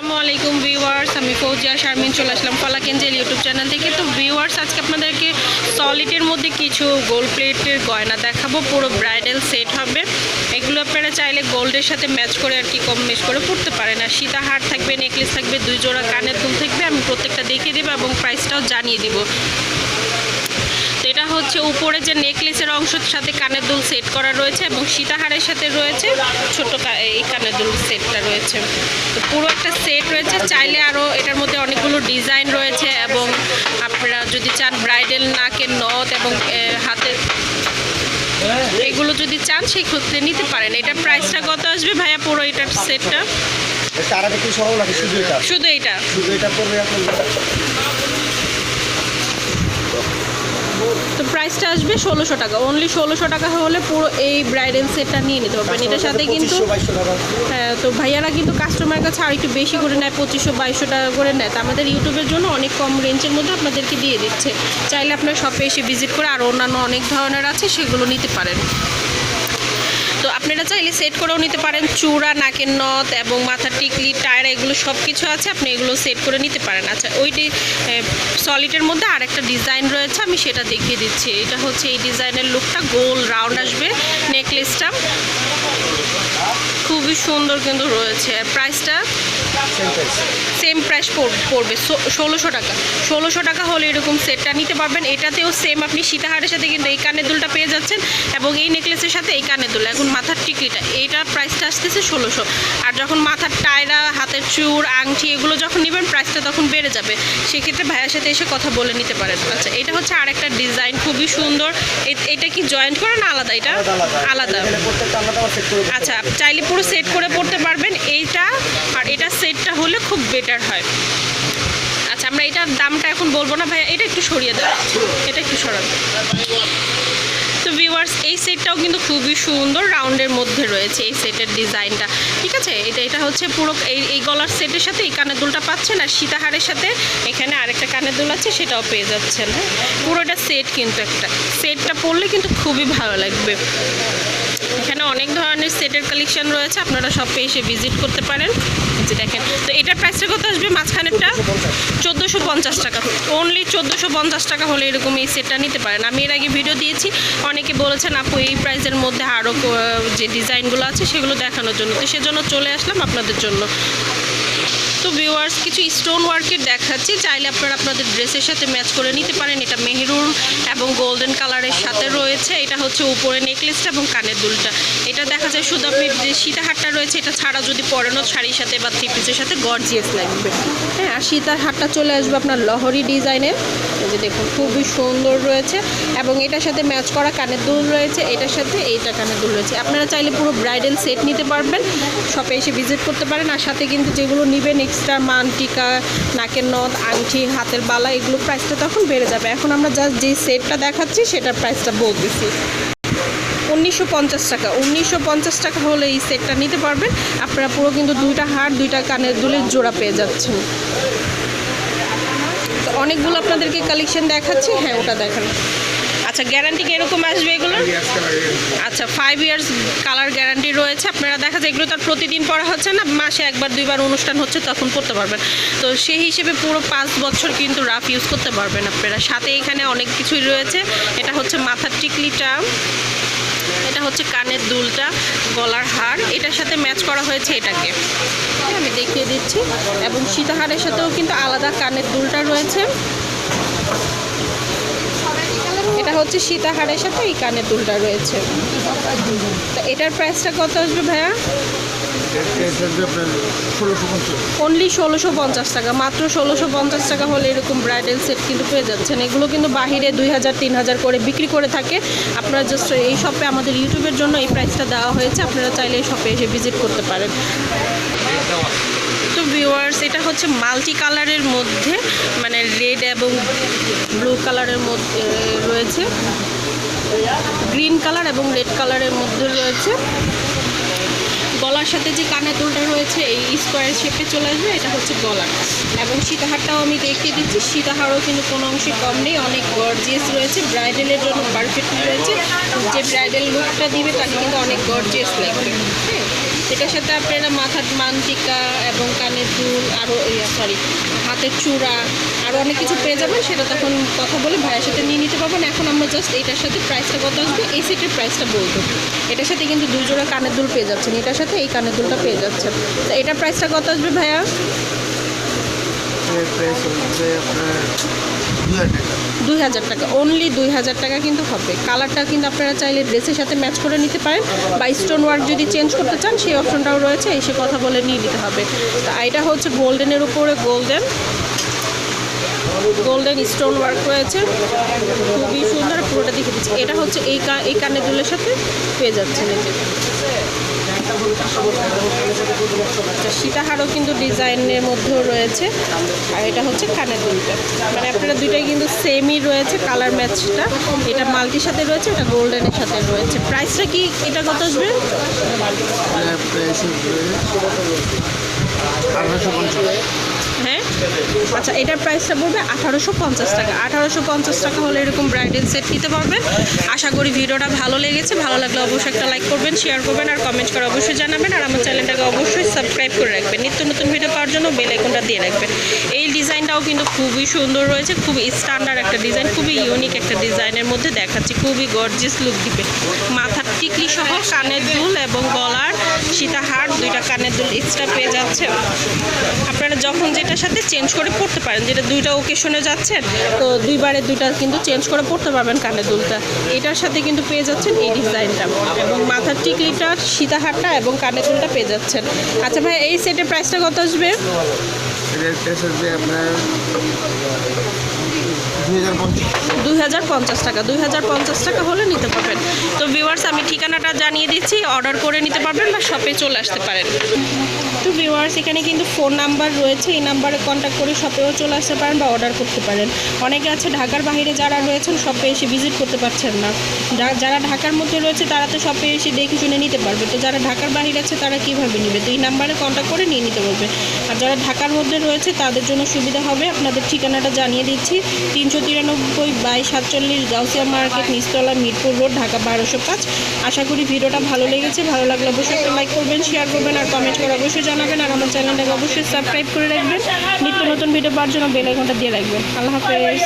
আসসালামু আলাইকুম ভিউয়ার্স, আমি ফৌজিয়া শারমিন চলে আসলাম ফলাকেঞ্জেল ইউটিউব চ্যানেল থেকে। তো ভিউয়ার্স, আজকে আপনাদেরকে সলিডের মধ্যে কিছু গোল্ড প্লেটের গয়না দেখাবো, পুরো ব্রাইডাল সেট হবে। এগুলো আপনারা চাইলে গোল্ডের সাথে ম্যাচ করে আর কি কম বেশ করে পড়তে পারেন। আর সীতা হার থাকবে নেকলেস থাকবে, দুই জোড়া কানের দুল থাকবে, আমি প্রত্যেকটা দেখিয়ে দেবো এবং প্রাইসটাও জানিয়ে দিব। হচ্ছে উপরে যে নেকলেসের অংশের সাথে কানের দুল সেট করা রয়েছে এবং সীতাহারের সাথে রয়েছে ছোট এই কানের দুল সেটটা রয়েছে। তো পুরো একটা সেট রয়েছে। চাইলে আরও এটার মধ্যে অনেকগুলো ডিজাইন রয়েছে এবং আপনারা যদি চান ব্রাইডাল নাকের নথ এবং হাতের এগুলো যদি চান সেই ক্ষেত্রে নিতে পারেন। এটার প্রাইসটা কত আসবে ভাইয়া পুরো এটার সেটটা শুধু এটা? শুধু এইটা শুধু এটা তো প্রাইসটা আসবে ষোলোশো টাকা। অনলি ষোলোশো টাকা হলে পুরো এই ব্রাইডাল সেটটা নিয়ে নিতে পারবেন। এটার সাথে কিন্তু হ্যাঁ তো ভাইয়ারা কিন্তু কাস্টমার কাছে আর একটু বেশি করে নেয় পঁচিশশো বাইশশো টাকা করে নেয়। তো আমাদের ইউটিউবের জন্য অনেক কম রেঞ্জের মধ্যে আপনাদেরকে দিয়ে দিচ্ছে। চাইলে আপনার শপে এসে ভিজিট করে আর অন্যান্য অনেক ধরনের আছে সেগুলো নিতে পারেন। তো আপনারা চাইলে সেট করেও নিতে পারেন। চূড়া, নাকের নথ এবং মাথার টিকলি, টায়ার, এগুলো সব কিছু আছে, আপনি এগুলো সেট করে নিতে পারেন। আচ্ছা ওইটি সলিডের মধ্যে আর একটা ডিজাইন রয়েছে, আমি সেটা দেখিয়ে দিচ্ছি। এটা হচ্ছে এই ডিজাইনের লুকটা গোল রাউন্ড আসবে নেকলেসটা খুবই সুন্দর কিন্তু রয়েছে। প্রাইসটা? সেম প্রাইস পড়বে। ষোলোশো টাকা। ষোলোশো টাকা হলে এরকম সেটটা নিতে পারবেন। এটাতেও সেম আপনি সীতাহারের সাথে কিন্তু এই কানের দুলটা পেয়ে যাচ্ছেন এবং এই নেকলেসের সাথে এই কানের দুল। এখন মাথার টিকলিটা এইটার প্রাইসটা আসতেছে ষোলোশো। আর যখন মাথার টায়রা হাতের চূড় আংটি এগুলো যখন নেবেন প্রাইসটা তখন বেড়ে যাবে। সেক্ষেত্রে ভাইয়ার সাথে এসে কথা বলে নিতে পারেন। আচ্ছা এটা হচ্ছে আরেকটা ডিজাইন খুবই সুন্দর। এটা কি জয়েন্ট করে না আলাদা এটা? আলাদা আচ্ছা চাইলে পুরো সেট করে পড়তে পারবেন এইটা, আর এটা সেটটা হলে খুব বেটার হয়। আচ্ছা আমরা এটার দামটা এখন বলব না। ভাই এটা একটু সরিয়ে দেয় এটা একটু সরান তো ভিউয়ার্স এই সেটটাও কিন্তু খুবই সুন্দর রাউন্ডের মধ্যে রয়েছে এই সেটের ডিজাইনটা। ঠিক আছে? এটা এটা হচ্ছে পুরো এই এই গলার সেটের সাথে এই কানের দুলটা পাচ্ছেন, আর সীতাহারের সাথে এখানে আরেকটা কানের দুল আছে, সেটাও পেয়ে যাচ্ছেন হ্যাঁ? পুরোটা সেট কিন্তু একটা। সেটটা পরলে কিন্তু খুবই ভালো লাগবে। এখানে অনেক ধরনের সেটের কালেকশন রয়েছে, আপনারা শপে এসে ভিজিট করতে পারেন। যে দেখেন, তো এটার প্রাইসটা কত আসবে? মাঝখানেরটা চোদ্দোশো পঞ্চাশ টাকা। অনলি চোদ্দোশো পঞ্চাশ টাকা হলে এরকম এই সেটটা নিতে পারেন। আমি এর আগে ভিডিও দিয়েছি, অনেকে বলেছেন, আপু, এই প্রাইসের মধ্যে আরও যে ডিজাইনগুলো আছে, সেগুলো দেখানোর জন্য। তো সেজন্য চলে আসলাম আপনাদের জন্য। তো ভিউয়ার্স কিছু স্টোন ওয়ার্কের দেখাচ্ছি। চাইলে আপনারা আপনাদের ড্রেসের সাথে ম্যাচ করে নিতে পারেন। এটা মেহরুন এবং গোল্ডেন কালারের সাথে রয়েছে। এটা হচ্ছে উপরে নেকলেসটা এবং কানের দুলটা। এটা দেখা যায় শুধু আপনি যে সীতাহারটা রয়েছে, এটা ছাড়া যদি পরেনও শাড়ির সাথে বা থ্রি পিসের সাথে গর্জিয়াস লাগবে। হ্যাঁ আর সীতার হারটা চলে আসবে আপনার লহরি ডিজাইনের। যে দেখুন, খুবই সুন্দর রয়েছে। এবং এটার সাথে ম্যাচ করা কানের দুল রয়েছে। এটার সাথে এইটা কানের দুল রয়েছে। আপনারা চাইলে পুরো ব্রাইডাল সেট নিতে পারবেন। শপে এসে ভিজিট করতে পারেন। আর সাথে কিন্তু যেগুলো নেবেন এক্সট্রা মান টিকা নাকের নথ আংটি হাতের বালা, এগুলো প্রাইসটা তখন বেড়ে যাবে। এখন আমরা জাস্ট যে সেটটা দেখাচ্ছি, সেটার প্রাইসটা বলতেছি। উনিশশো পঞ্চাশ টাকা। উনিশশো পঞ্চাশ টাকা হলে এই সেটটা নিতে পারবেন। আপনারা পুরো কিন্তু দুইটা হার, দুইটা কানের দুলের জোড়া পেয়ে যাচ্ছেন। অনেকগুলো আপনাদেরকে কালেকশন দেখাচ্ছি। হ্যাঁ ওটা দেখান। আচ্ছা গ্যারান্টি কীরকম আসবে এগুলো? আচ্ছা ফাইভ ইয়ার্স কালার গ্যারান্টি রয়েছে। আপনারা দেখা যায় এগুলো তার প্রতিদিন পড়া হচ্ছে না মাসে একবার দুইবার অনুষ্ঠান হচ্ছে তখন পড়তে পারবেন। তো সেই হিসেবে পুরো পাঁচ বছর কিন্তু রাফ ইউজ করতে পারবেন আপনারা। সাথে এখানে অনেক কিছুই রয়েছে। এটা হচ্ছে মাথার টিকলিটা এটা হচ্ছে কানের দুলটা গলার হার। এটার সাথে ম্যাচ করা হয়েছে এটাকে। আমি দেখিয়ে দিচ্ছি। এবং সীতাহারের সাথেও কিন্তু আলাদা কানের দুলটা রয়েছে। এটা হচ্ছে সীতাহারের সাথে এই কানের দুলটা রয়েছে। তো এটার প্রাইসটা কত আসবে ভাইয়া? অনলি ষোলোশো পঞ্চাশ টাকা। মাত্র ষোলোশো পঞ্চাশ টাকা হলে এরকম ব্রাইডাল সেট কিন্তু পেয়ে যাচ্ছেন। এগুলো কিন্তু বাহিরে দুই হাজার, তিন হাজার করে বিক্রি করে থাকে। আপনারা জাস্ট এই শপে আমাদের ইউটিউবের জন্য এই প্রাইসটা দেওয়া হয়েছে। আপনারা চাইলে এই শপে এসে ভিজিট করতে পারেন। ভিউয়ার্স এটা হচ্ছে মাল্টি কালারের মধ্যে মানে রেড এবং ব্লু কালারের মধ্যে রয়েছে। গ্রিন কালার এবং রেড কালারের মধ্যে রয়েছে। গলার সাথে যে কানের দুলটা রয়েছে, এই স্কোয়ার শেপে চলে আসবে, এটা হচ্ছে গলার। এবং সীতাহারটাও আমি দেখিয়ে দিচ্ছি, সীতাহারও কিন্তু কোনো অংশে কম নেই, অনেক গর্জিয়াস রয়েছে ব্রাইডালের জন্য পারফেক্ট রয়েছে। যে ব্রাইডাল লুকটা দিবে, তাকে কিন্তু অনেক গর্জিয়াস লাগবে। হ্যাঁ। এটার সাথে আপনারা মাথার মানটিকা এবং কানের দুল আরও সরি হাতের চূড়া আরও অনেক কিছু পেয়ে যাবেন, সেটা তখন কথা বলে ভাইয়ের সাথে নিয়ে নিতে পারবেন। এখন আমরা জাস্ট এটার সাথে প্রাইসটা কত আসবে? এই সেটের প্রাইসটা বলব। এটার সাথে কিন্তু দুই জোড়া কানের দুল পেয়ে যাচ্ছেন। এটার সাথে এই কানের দুলটা পেয়ে যাচ্ছেন। তো এটার প্রাইসটা কত আসবে ভাইয়া? প্রাইস দুই হাজার টাকা অনলি দুই হাজার টাকা কিন্তু হবে। কালারটা কিন্তু আপনারা চাইলে ড্রেসের সাথে ম্যাচ করে নিতে পারেন বা স্টোন ওয়ার্ক যদি চেঞ্জ করতে চান, সেই অপশনটাও রয়েছে, এসে কথা বলে নিয়ে নিতে হবে। তা এটা হচ্ছে গোল্ডেনের উপরে গোল্ডেন গোল্ডেন স্টোন ওয়ার্ক রয়েছে। খুবই সুন্দর, পুরোটা দেখে দিচ্ছি। এটা হচ্ছে এই কা, এই কানের দুলের সাথে পেয়ে যাচ্ছে নিজে সীতাহারও কিন্তু ডিজাইনের মধ্যেও রয়েছে। আর এটা হচ্ছে কানের দুলটা মানে আপনারা দুইটাই কিন্তু সেমই রয়েছে কালার ম্যাচটা এটা মাল্টির সাথে রয়েছে, এটা গোল্ডেনের সাথে রয়েছে। প্রাইসটা কি, এটা কত আসবে? আঠারোশো পঞ্চাশ। হ্যাঁ? আচ্ছা এটার প্রাইসটা পড়বে আঠারোশো পঞ্চাশ টাকা। আঠারোশো পঞ্চাশ টাকা হলে এরকম ব্রাইডাল সেট নিতে পারবেন। আশা করি ভিডিওটা ভালো লেগেছে। ভালো লাগলে অবশ্যই একটা লাইক করবেন শেয়ার করবেন আর কমেন্ট করে অবশ্যই জানাবেন। আর আমার চ্যানেলটাকে অবশ্যই সাবস্ক্রাইব করে রাখবেন। নিত্য নতুন ভিডিও পাওয়ার জন্য বেল আইকনটা দিয়ে রাখবেন। এই ডিজাইনটাও কিন্তু খুবই সুন্দর রয়েছে, খুবই স্ট্যান্ডার্ড একটা ডিজাইন খুবই ইউনিক একটা ডিজাইনের মধ্যে দেখাচ্ছি। খুবই গর্জিয়াস লুক দিবে। টিকলি সহ কানের দুল এবং গলার সীতাহার দুইটা কানের দুল এক্সট্রা পেয়ে যাচ্ছে। আপনারা যখন যেটার সাথে চেঞ্জ করে পড়তে পারেন, যেটা দুইটা ওকেশনে যাচ্ছেন তো দুইবারে দুইটা কিন্তু চেঞ্জ করে পড়তে পারবেন কানের দুলটা। এটার সাথে কিন্তু পেয়ে যাচ্ছেন এই ডিজাইনটা এবং মাথার টিকলিটা সীতাহারটা এবং কানের দুলটা পেয়ে যাচ্ছেন। আচ্ছা ভাই, এই সেটের প্রাইসটা কত আসবে আপনার দুই হাজার পঞ্চাশ। দুই হাজার পঞ্চাশ টাকা। দুই হাজার পঞ্চাশ টাকা হলে নিতে পারবেন। তো ভিউয়ার্স আমি ঠিকানাটা জানিয়ে দিচ্ছি। অর্ডার করে নিতে পারবেন বা শপে চলে আসতে পারেন। তো ভিউয়ার্স এখানে কিন্তু ফোন নাম্বার রয়েছে, এই নাম্বারে কন্ট্যাক্ট করে শপেও চলে আসতে পারেন বা অর্ডার করতে পারেন। অনেকে আছে ঢাকার বাইরে যারা রয়েছেন শপে এসে ভিজিট করতে পারছেন না। যারা ঢাকার মধ্যে রয়েছে, তারা তো শপে এসে দেখে শুনে নিতে পারবে। তো যারা ঢাকার বাইরে আছে, তারা কীভাবে নেবে? তো এই নাম্বারে কন্ট্যাক্ট করে নিয়ে নিতে পারবে আর যারা ঢাকার মধ্যে রয়েছে, তাদের জন্য সুবিধা হবে। আপনাদের ঠিকানাটা জানিয়ে দিচ্ছি। তিনশো তিরানব্বই বাই সাতচল্লিশ গাউসিয়া মার্কেট, নিচতলা মিরপুর রোড, ঢাকা বারোশো পাঁচ। আশা করি ভিডিওটা ভালো লেগেছে। ভালো লাগলে অবশ্যই লাইক করবেন শেয়ার করবেন, আর কমেন্ট করে অবশ্যই জানাবেন আর আমার চ্যানেলটাকে অবশ্যই সাবস্ক্রাইব করে রাখবেন। নিত্য নতুন ভিডিও পাওয়ার জন্য বেল আইকনটা দিয়ে রাখবেন। আল্লাহ হাফেজ।